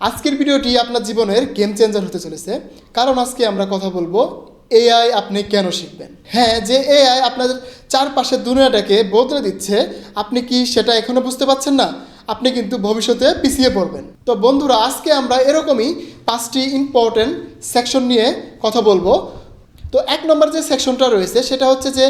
আজকের ভিডিওটি আপনার জীবনের গেম চেঞ্জার হতে চলেছে। কারণ আজকে আমরা কথা বলব এআই আপনি কেন শিখবেন? হ্যাঁ যে এআই আপনার চারপাশের দুনিয়াটাকে বদলে দিচ্ছে, আপনি কি সেটা এখনও বুঝতে পারছেন না? আপনি কিন্তু ভবিষ্যতে পিছিয়ে পড়বেন। তো বন্ধুরা, আজকে আমরা এরকমই পাঁচটি ইম্পর্টেন্ট সেকশন নিয়ে কথা বলব। তো এক নম্বর যে সেকশনটা রয়েছে, সেটা হচ্ছে যে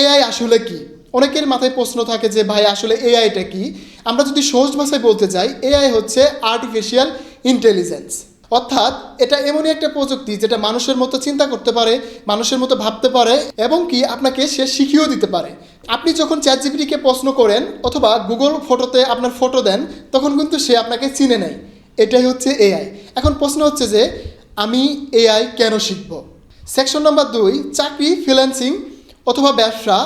এআই আসলে কি? অনেকের মাথায় প্রশ্ন থাকে যে, ভাই, আসলে এআইটা কি? আমরা যদি সহজ ভাষায় বলতে চাই এআই হচ্ছে আর্টিফিশিয়াল ইন্টেলিজেন্স অর্থাৎ এটা এমনই একটা প্রযুক্তি যেটা মানুষের মতো চিন্তা করতে পারে, মানুষের মতো ভাবতে পারে এবং কি আপনাকে সে শিখিয়েও দিতে পারে। আপনি যখন চ্যাট জিপিটিকে প্রশ্ন করেন অথবা গুগল ফটোতে আপনার ফটো দেন, তখন কিন্তু সে আপনাকে চিনে নেয়। এটাই হচ্ছে এআই এখন প্রশ্ন হচ্ছে যে, আমি এআই কেন শিখব? সেকশন নাম্বার দুই, চাকরি ফ্রিল্যান্সিং অথবা ব্যবসা,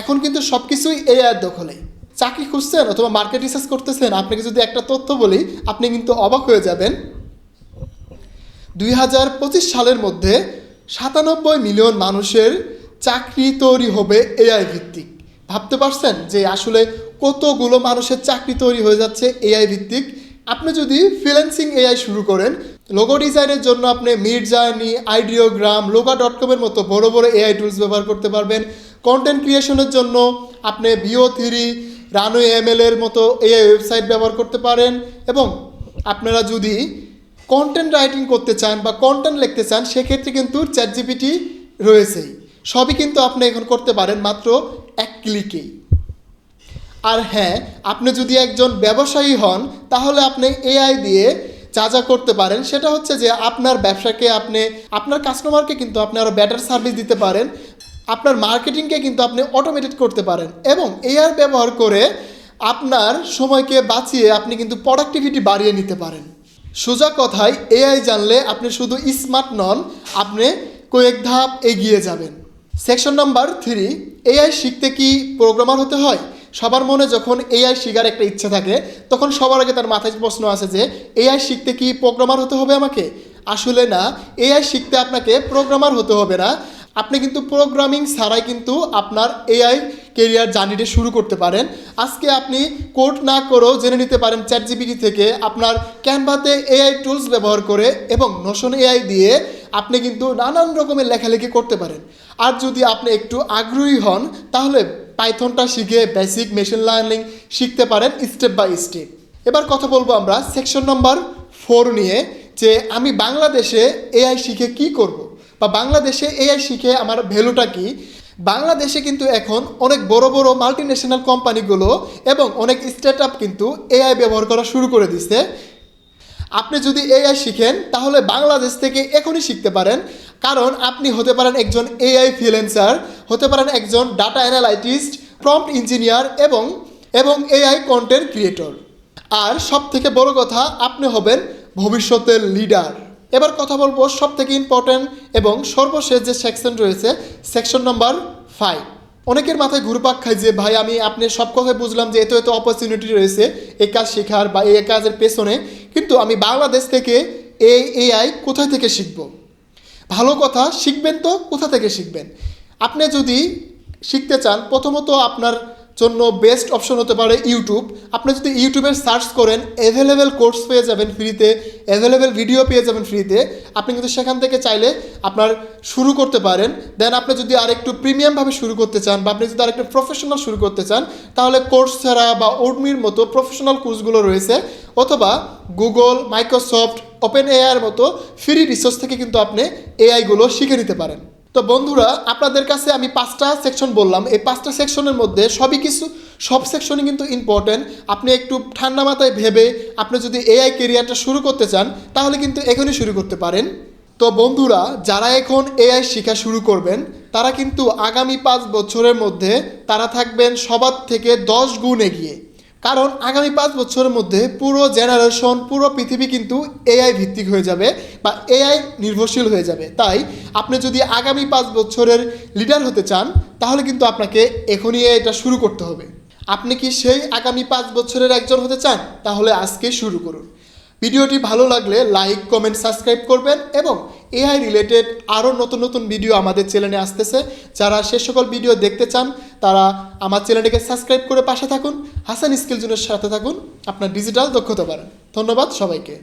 এখন কিন্তু সব কিছুই এআইয়ের দখলে। চাকরি খুঁজছেন অথবা মার্কেট রিসার্চ করতেছেন, আপনাকে যদি একটা তথ্য বলি, আপনি কিন্তু অবাক হয়ে যাবেন। দুই হাজার পঁচিশ সালের মধ্যে সাতানব্বই মিলিয়ন মানুষের চাকরি তৈরি হবে এআই ভিত্তিক। ভাবতে পারছেন যে আসলে কতগুলো মানুষের চাকরি তৈরি হয়ে যাচ্ছে এআই ভিত্তিক? আপনি যদি ফ্রিল্যান্সিং এআই শুরু করেন লোগো ডিজাইনের জন্য আপনি মিড জার্নি আইডিওগ্রাম লোগা ডট কমের মতো বড় বড় এআই টুলস ব্যবহার করতে পারবেন। কন্টেন্ট ক্রিয়েশনের জন্য আপনি বিও থ্রি রানো এমএল এর মতো এআই ওয়েবসাইট ব্যবহার করতে পারেন এবং আপনারা যদি কন্টেন্ট রাইটিং করতে চান বা কন্টেন্ট লিখতে চান, সেক্ষেত্রে কিন্তু চ্যাট জিপিটি রয়েছেই। সবই কিন্তু আপনি এখন করতে পারেন মাত্র এক ক্লিকেই আর হ্যাঁ আপনি যদি একজন ব্যবসায়ী হন, তাহলে আপনি এআই দিয়ে যা যা করতে পারেন, সেটা হচ্ছে যে আপনার ব্যবসাকে আপনি, আপনার কাস্টমারকে কিন্তু আপনি আরও বেটার সার্ভিস দিতে পারেন। আপনার মার্কেটিংকে কিন্তু আপনি অটোমেটেড করতে পারেন এবং এআই ব্যবহার করে আপনার সময়কে বাঁচিয়ে আপনি কিন্তু প্রোডাক্টিভিটি বাড়িয়ে নিতে পারেন। সোজা কথায় এআই জানলে আপনি শুধু স্মার্ট নন, আপনি কয়েক ধাপ এগিয়ে যাবেন। সেকশন নাম্বার থ্রি এআই শিখতে কি প্রোগ্রামার হতে হয়? সবার মনে যখন এআই শেখার একটা ইচ্ছা থাকে, তখন সবার আগে তার মাথায় প্রশ্ন আসে যে এআই শিখতে কি প্রোগ্রামার হতে হবে আমাকে? আসলে না এআই শিখতে আপনাকে প্রোগ্রামার হতে হবে না। আপনি কিন্তু প্রোগ্রামিং ছাড়াই কিন্তু আপনার এআই কেরিয়ার জার্নিটা শুরু করতে পারেন। আজকে আপনি কোড না করেও জেনে নিতে পারেন চ্যাট জিপিটি থেকে আপনার ক্যানভাতে এআই টুলস ব্যবহার করে এবং নোশন এআই দিয়ে আপনি কিন্তু নানান রকমের লেখালেখি করতে পারেন। আর যদি আপনি একটু আগ্রহী হন, তাহলে পাইথনটা শিখে বেসিক মেশিন লার্নিং শিখতে পারেন স্টেপ বাই স্টেপ এবার কথা বলব আমরা সেকশন নাম্বার ফোর নিয়ে, যে আমি বাংলাদেশে এআই শিখে কি করব। বা বাংলাদেশে এআই শিখে আমার ভ্যালুটা কি? বাংলাদেশে কিন্তু এখন অনেক বড় বড় মাল্টি ন্যাশনাল কোম্পানিগুলো এবং অনেক স্টার্ট আপ কিন্তু এআই ব্যবহার করা শুরু করে দিছে। আপনি যদি এআই শিখেন, তাহলে বাংলাদেশ থেকে এখনই শিখতে পারেন। কারণ আপনি হতে পারেন একজন এআই ফ্রিল্যান্সার হতে পারেন একজন ডাটা অ্যানালাইটিস্ট প্রম্পট ইঞ্জিনিয়ার এবং এবং এআই কন্টেন্ট ক্রিয়েটর আর সব থেকে বড় কথা, আপনি হবেন ভবিষ্যতের লিডার এবার কথা বলব সব থেকে ইম্পর্ট্যান্ট এবং সর্বশেষ যে সেকশন রয়েছে সেকশন নাম্বার ফাইভ অনেকের মাথায় ঘুরপাক খায় যে, ভাই, আমি, আপনি সব কথাই বুঝলাম যে এত এত অপরচুনিটি রয়েছে এই কাজ শেখার বা এই কাজের পেছনে। কিন্তু আমি বাংলাদেশ থেকে এই এআই কোথায় থেকে শিখব? ভালো কথা, শিখবেন তো, কোথা থেকে শিখবেন? আপনি যদি শিখতে চান, প্রথমত আপনার জন্য বেস্ট অপশন হতে পারে ইউটিউব আপনি যদি ইউটিউবের সার্চ করেন অ্যাভেলেবেল কোর্স পেয়ে যাবেন ফ্রিতে অ্যাভেলেবেল ভিডিও পেয়ে যাবেন ফ্রিতে আপনি কিন্তু সেখান থেকে চাইলে আপনার শুরু করতে পারেন। দেন আপনি যদি আরেকটু প্রিমিয়ামভাবে শুরু করতে চান বা আপনি যদি আরেকটু প্রফেশনাল শুরু করতে চান, তাহলে কোর্স ছাড়া বা ওডমির মতো প্রফেশনাল কোর্সগুলো রয়েছে। অথবা গুগল মাইক্রোসফট ওপেন এআইয়ের মতো ফ্রি রিসোর্স থেকে কিন্তু আপনি এআইগুলো শিখে নিতে পারেন। তো বন্ধুরা, আপনাদের কাছে আমি পাঁচটা সেকশন বললাম। এই পাঁচটা সেকশনের মধ্যে সবই কিছু, সব সেকশনই কিন্তু ইম্পর্টেন্ট আপনি একটু ঠান্ডা মাথায় ভেবে আপনি যদি এআই কেরিয়ারটা শুরু করতে চান, তাহলে কিন্তু এখনই শুরু করতে পারেন। তো বন্ধুরা, যারা এখন এআই শেখা শুরু করবেন, তারা কিন্তু আগামী পাঁচ বছরের মধ্যে তারা থাকবেন সবার থেকে দশ গুণ এগিয়ে। কারণ আগামী পাঁচ বছরের মধ্যে পুরো জেনারেশন পুরো পৃথিবী কিন্তু এআই ভিত্তিক হয়ে যাবে বা এআই নির্ভরশীল হয়ে যাবে। তাই আপনি যদি আগামী পাঁচ বছরের লিডার হতে চান, তাহলে কিন্তু আপনাকে এখনই এটা শুরু করতে হবে। আপনি কি সেই আগামী পাঁচ বছরের একজন হতে চান? তাহলে আজকেই শুরু করুন। ভিডিওটি ভালো লাগলে লাইক কমেন্ট সাবস্ক্রাইব করবেন এবং এআই রিলেটেড আরও নতুন নতুন ভিডিও আমাদের চ্যানেলে আসতেছে। যারা সে সকল ভিডিও দেখতে চান, তারা আমার চ্যানেলটিকে সাবস্ক্রাইব করে পাশে থাকুন। হাসান স্কিল জোনের সাথে থাকুন। আপনার ডিজিটাল দক্ষতা বাড়ান। ধন্যবাদ সবাইকে।